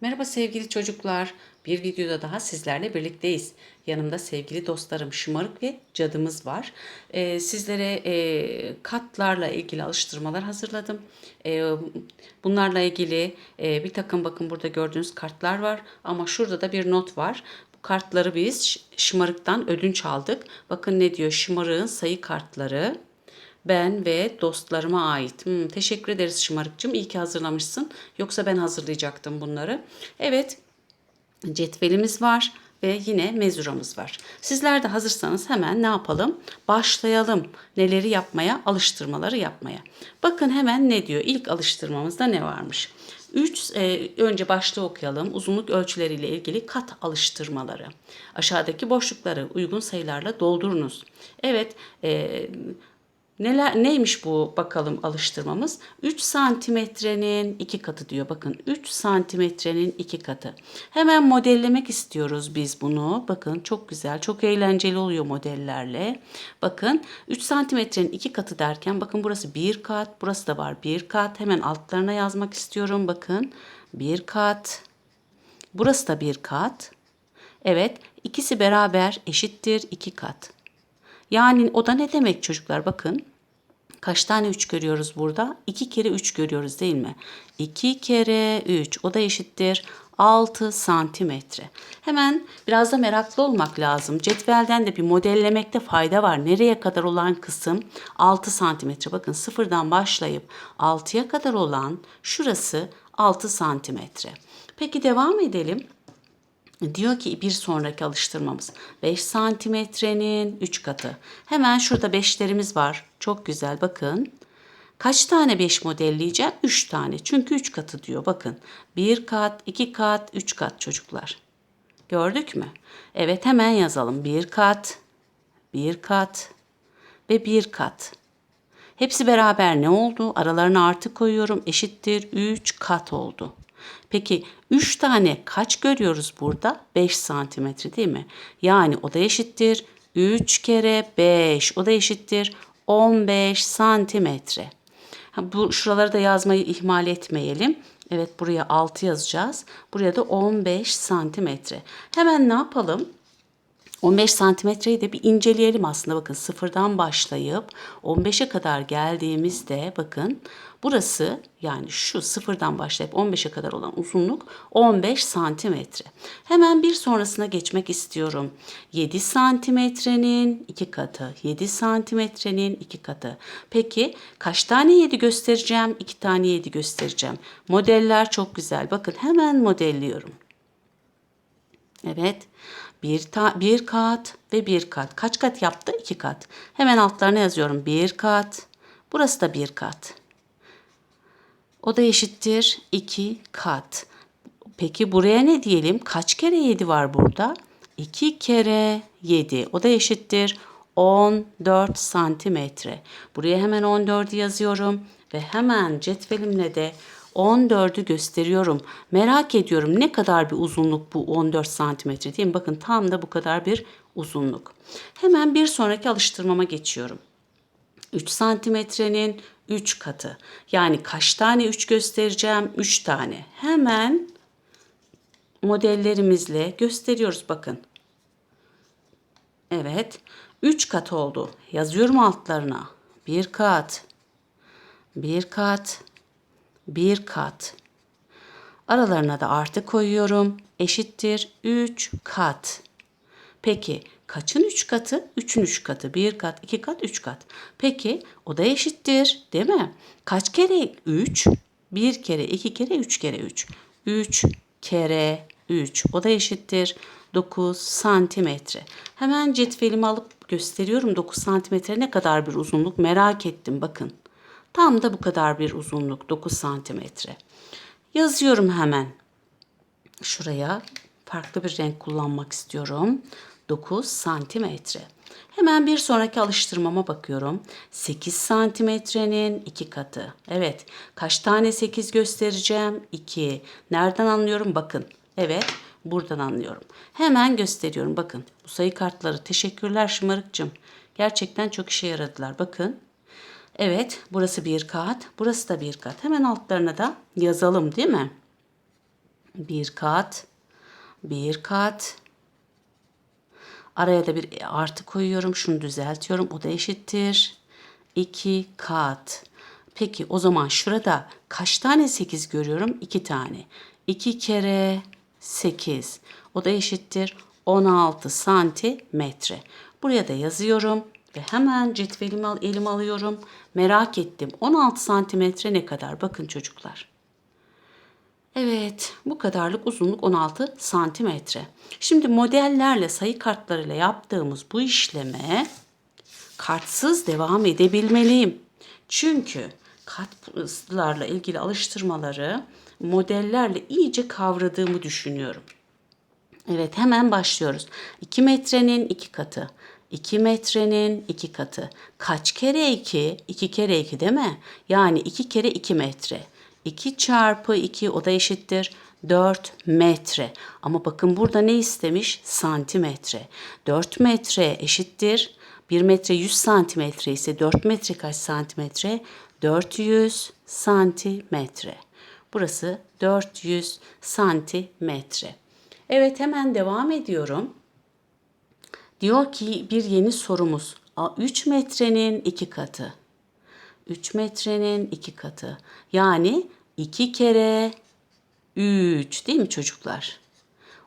Merhaba sevgili çocuklar. Bir videoda daha sizlerle birlikteyiz. Yanımda sevgili dostlarım Şımarık ve Cadımız var. Ee, sizlere e, katlarla ilgili alıştırmalar hazırladım. Ee, bunlarla ilgili e, bir takım bakın burada gördüğünüz kartlar var. Ama şurada da bir not var. Bu kartları biz Şımarık'tan ödünç aldık. Bakın ne diyor Şımarık'ın sayı kartları. Ben ve dostlarıma ait. Hmm, teşekkür ederiz Şımarık'cığım. İyi ki hazırlamışsın. Yoksa ben hazırlayacaktım bunları. Evet, cetvelimiz var ve yine mezuramız var. Sizler de hazırsanız hemen ne yapalım? Başlayalım. Neleri yapmaya? Alıştırmaları yapmaya. Bakın hemen ne diyor? İlk alıştırmamızda ne varmış? 3 önce başlığı okuyalım. Uzunluk ölçüleriyle ilgili kat alıştırmaları. Aşağıdaki boşlukları uygun sayılarla doldurunuz. Evet, e, Neler neymiş bu bakalım alıştırmamız? 3 santimetrenin 2 katı diyor. Bakın 3 santimetrenin 2 katı. Hemen modellemek istiyoruz biz bunu. Bakın çok güzel, çok eğlenceli oluyor modellerle. Bakın 3 santimetrenin 2 katı derken bakın burası 1 kat, burası da var 1 kat. Hemen altlarına yazmak istiyorum. Bakın 1 kat. Burası da 1 kat. Evet, ikisi beraber eşittir 2 kat. Yani o da ne demek çocuklar bakın. Kaç tane 3 görüyoruz burada? 2 kere 3 görüyoruz değil mi? 2 kere 3 o da eşittir 6 santimetre. Hemen biraz da meraklı olmak lazım. Cetvelden de bir modellemekte fayda var. Nereye kadar olan kısım 6 santimetre. Bakın sıfırdan başlayıp 6'ya kadar olan şurası 6 santimetre. Peki devam edelim. Diyor ki bir sonraki alıştırmamız 5 santimetrenin 3 katı. Hemen şurada 5'lerimiz var. Çok güzel bakın. Kaç tane 5 modelleyeceğim? 3 tane. Çünkü 3 katı diyor. Bakın 1 kat, 2 kat, 3 kat çocuklar. Gördük mü? Evet hemen yazalım. 1 kat, 1 kat ve 1 kat. Hepsi beraber ne oldu? Aralarına artı koyuyorum. Eşittir 3 kat oldu. Peki 3 tane kaç görüyoruz burada? 5 santimetre değil mi? Yani o da eşittir 3 kere 5. O da eşittir 15 santimetre. Bu şuraları da yazmayı ihmal etmeyelim. Evet buraya 6 yazacağız. Buraya da 15 santimetre. Hemen ne yapalım? 15 santimetreyi de bir inceleyelim aslında bakın sıfırdan başlayıp 15'e kadar geldiğimizde bakın burası yani şu sıfırdan başlayıp 15'e kadar olan uzunluk 15 santimetre. Hemen bir sonrasına geçmek istiyorum. 7 santimetrenin 2 katı 7 santimetrenin 2 katı. Peki kaç tane 7 göstereceğim? 2 tane 7 göstereceğim. Modeller çok güzel. Bakın hemen modelliyorum. Evet. Bir, ta, bir kat ve bir kat. Kaç kat yaptı? İki kat. Hemen altlarına yazıyorum. Bir kat. Burası da bir kat. O da eşittir iki kat. Peki buraya ne diyelim? Kaç kere yedi var burada? İki kere yedi. O da eşittir 14 santimetre. Buraya hemen 14'ü yazıyorum ve hemen cetvelimle de 14'ü gösteriyorum. Merak ediyorum ne kadar bir uzunluk bu 14 santimetre değil mi? Bakın tam da bu kadar bir uzunluk. Hemen bir sonraki alıştırmama geçiyorum. 3 santimetrenin 3 katı. Yani kaç tane 3 göstereceğim? 3 tane. Hemen modellerimizle gösteriyoruz bakın. Evet. 3 kat oldu. Yazıyorum altlarına. 1 kat. 1 kat bir kat. Aralarına da artı koyuyorum. Eşittir 3 kat. Peki kaçın 3 katı? 3'ün 3 katı. 1 kat, 2 kat, 3 kat. Peki o da eşittir değil mi? Kaç kere 3? 1 kere, 2 kere, 3 kere 3. 3 kere 3. O da eşittir 9 santimetre. Hemen cetvelimi alıp gösteriyorum 9 santimetre ne kadar bir uzunluk merak ettim bakın. Tam da bu kadar bir uzunluk 9 santimetre. Yazıyorum hemen. Şuraya farklı bir renk kullanmak istiyorum. 9 santimetre. Hemen bir sonraki alıştırmama bakıyorum. 8 santimetrenin 2 katı. Evet. Kaç tane 8 göstereceğim? 2. Nereden anlıyorum? Bakın. Evet. Buradan anlıyorum. Hemen gösteriyorum. Bakın. Bu sayı kartları. Teşekkürler şımarıkcığım. Gerçekten çok işe yaradılar. Bakın. Evet, burası bir kat, burası da bir kat. Hemen altlarına da yazalım değil mi? Bir kat. Bir kat. Araya da bir artı koyuyorum. Şunu düzeltiyorum. O da eşittir. 2 kat. Peki o zaman şurada kaç tane 8 görüyorum? 2 tane. 2 kere 8. O da eşittir 16 santimetre. Buraya da yazıyorum ve hemen cetvelimi al, elime alıyorum. Merak ettim. 16 santimetre ne kadar? Bakın çocuklar. Evet, bu kadarlık uzunluk 16 santimetre. Şimdi modellerle, sayı kartlarıyla yaptığımız bu işleme kartsız devam edebilmeliyim. Çünkü kartlarla ilgili alıştırmaları modellerle iyice kavradığımı düşünüyorum. Evet hemen başlıyoruz. 2 metrenin 2 katı. 2 metrenin 2 katı. Kaç kere 2? 2 kere 2 değil mi? Yani 2 kere 2 metre. 2 çarpı 2 o da eşittir 4 metre. Ama bakın burada ne istemiş? Santimetre. 4 metre eşittir. 1 metre 100 santimetre ise 4 metre kaç santimetre? 400 santimetre. Burası 400 santimetre. Evet hemen devam ediyorum. Diyor ki bir yeni sorumuz. 3 metrenin 2 katı. 3 metrenin 2 katı. Yani 2 kere 3 değil mi çocuklar?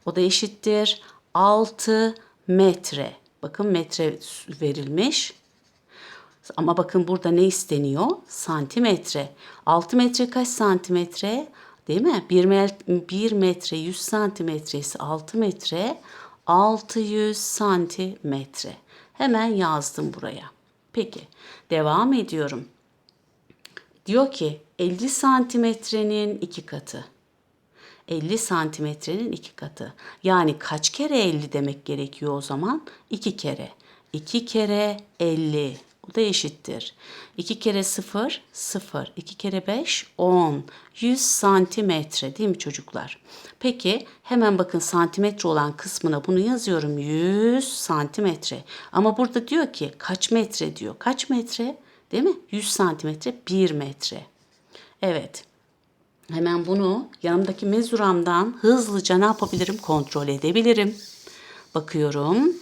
O da eşittir 6 metre. Bakın metre verilmiş. Ama bakın burada ne isteniyor? Santimetre. 6 metre kaç santimetre? Değil mi? 1 metre, 1 metre 100 santimetre ise 6 metre 600 santimetre. Hemen yazdım buraya. Peki devam ediyorum. Diyor ki 50 santimetrenin iki katı. 50 santimetrenin iki katı. Yani kaç kere 50 demek gerekiyor o zaman? 2 kere. 2 kere 50. O da eşittir. 2 kere 0, 0. 2 kere 5, 10. 100 santimetre değil mi çocuklar? Peki hemen bakın santimetre olan kısmına bunu yazıyorum. 100 santimetre. Ama burada diyor ki kaç metre diyor. Kaç metre? Değil mi? 100 santimetre 1 metre. Evet. Hemen bunu yanımdaki mezuramdan hızlıca ne yapabilirim? Kontrol edebilirim. Bakıyorum.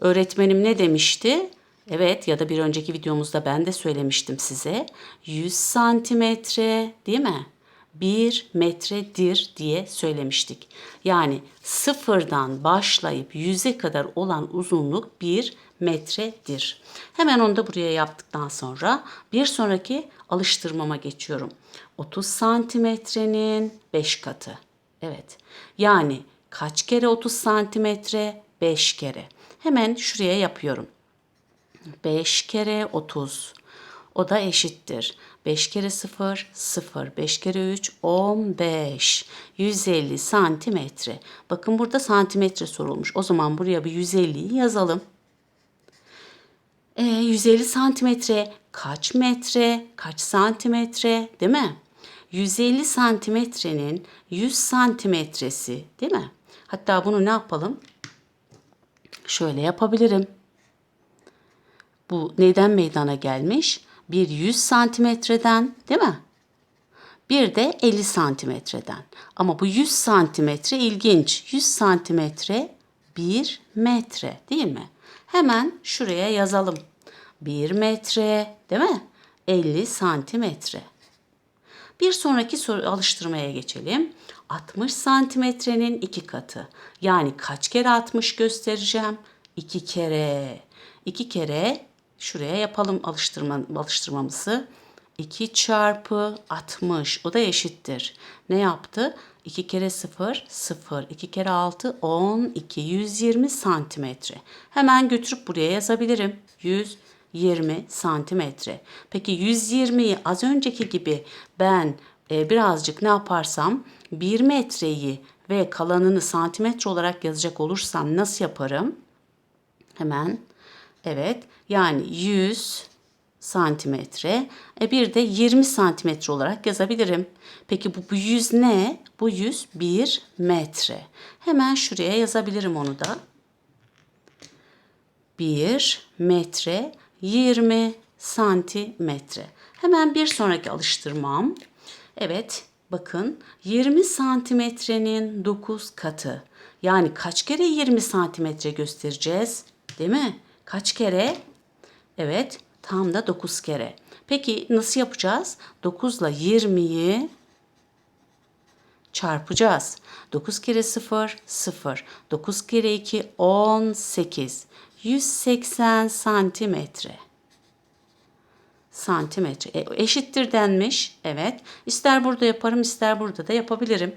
Öğretmenim ne demişti? Evet ya da bir önceki videomuzda ben de söylemiştim size. 100 santimetre değil mi? 1 metredir diye söylemiştik. Yani sıfırdan başlayıp 100'e kadar olan uzunluk 1 metredir. Hemen onu da buraya yaptıktan sonra bir sonraki alıştırmama geçiyorum. 30 santimetrenin 5 katı. Evet. Yani kaç kere 30 santimetre? 5 kere. Hemen şuraya yapıyorum. 5 kere 30. O da eşittir. 5 kere 0, 0. 5 kere 3, 15. 150 santimetre. Bakın burada santimetre sorulmuş. O zaman buraya bir 150'yi yazalım. E, 150 santimetre kaç metre, kaç santimetre değil mi? 150 santimetrenin 100 santimetresi değil mi? Hatta bunu ne yapalım? Şöyle yapabilirim. Bu neden meydana gelmiş? Bir 100 santimetreden değil mi? Bir de 50 santimetreden. Ama bu 100 santimetre ilginç. 100 santimetre 1 metre değil mi? Hemen şuraya yazalım. 1 metre değil mi? 50 santimetre. Bir sonraki soru alıştırmaya geçelim. 60 santimetrenin iki katı. Yani kaç kere 60 göstereceğim? 2 kere. 2 kere şuraya yapalım alıştırma, alıştırmamızı. 2 çarpı 60 o da eşittir. Ne yaptı? 2 kere 0 0 2 kere 6 12 120 santimetre. Hemen götürüp buraya yazabilirim. 120 santimetre. Peki 120'yi az önceki gibi ben e, birazcık ne yaparsam 1 metreyi ve kalanını santimetre olarak yazacak olursam nasıl yaparım? Hemen evet yani 100 santimetre. E bir de 20 santimetre olarak yazabilirim. Peki bu, bu 100 ne? Bu 100 1 metre. Hemen şuraya yazabilirim onu da. 1 metre 20 santimetre. Hemen bir sonraki alıştırmam. Evet Bakın 20 santimetrenin 9 katı. Yani kaç kere 20 santimetre göstereceğiz? Değil mi? Kaç kere? Evet tam da 9 kere. Peki nasıl yapacağız? 9 ile 20'yi çarpacağız. 9 kere 0 0. 9 kere 2 18. 180 santimetre. Santimetre. E, eşittir denmiş. Evet. İster burada yaparım ister burada da yapabilirim.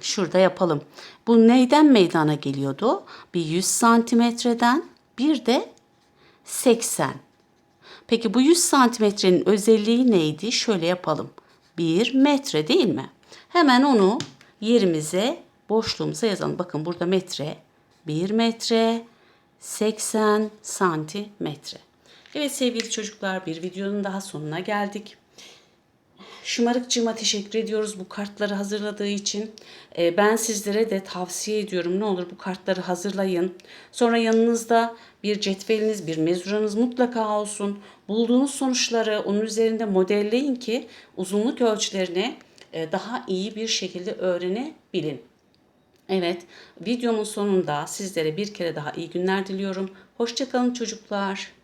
Şurada yapalım. Bu neyden meydana geliyordu? Bir 100 santimetreden bir de 80. Peki bu 100 santimetrenin özelliği neydi? Şöyle yapalım. 1 metre değil mi? Hemen onu yerimize, boşluğumuza yazalım. Bakın burada metre, 1 metre, 80 santimetre. Evet sevgili çocuklar bir videonun daha sonuna geldik. Şımarıkçığıma teşekkür ediyoruz bu kartları hazırladığı için. Ee, ben sizlere de tavsiye ediyorum ne olur bu kartları hazırlayın. Sonra yanınızda bir cetveliniz, bir mezuranız mutlaka olsun. Bulduğunuz sonuçları onun üzerinde modelleyin ki uzunluk ölçülerini e, daha iyi bir şekilde öğrenebilin. Evet, videomun sonunda sizlere bir kere daha iyi günler diliyorum. Hoşçakalın çocuklar.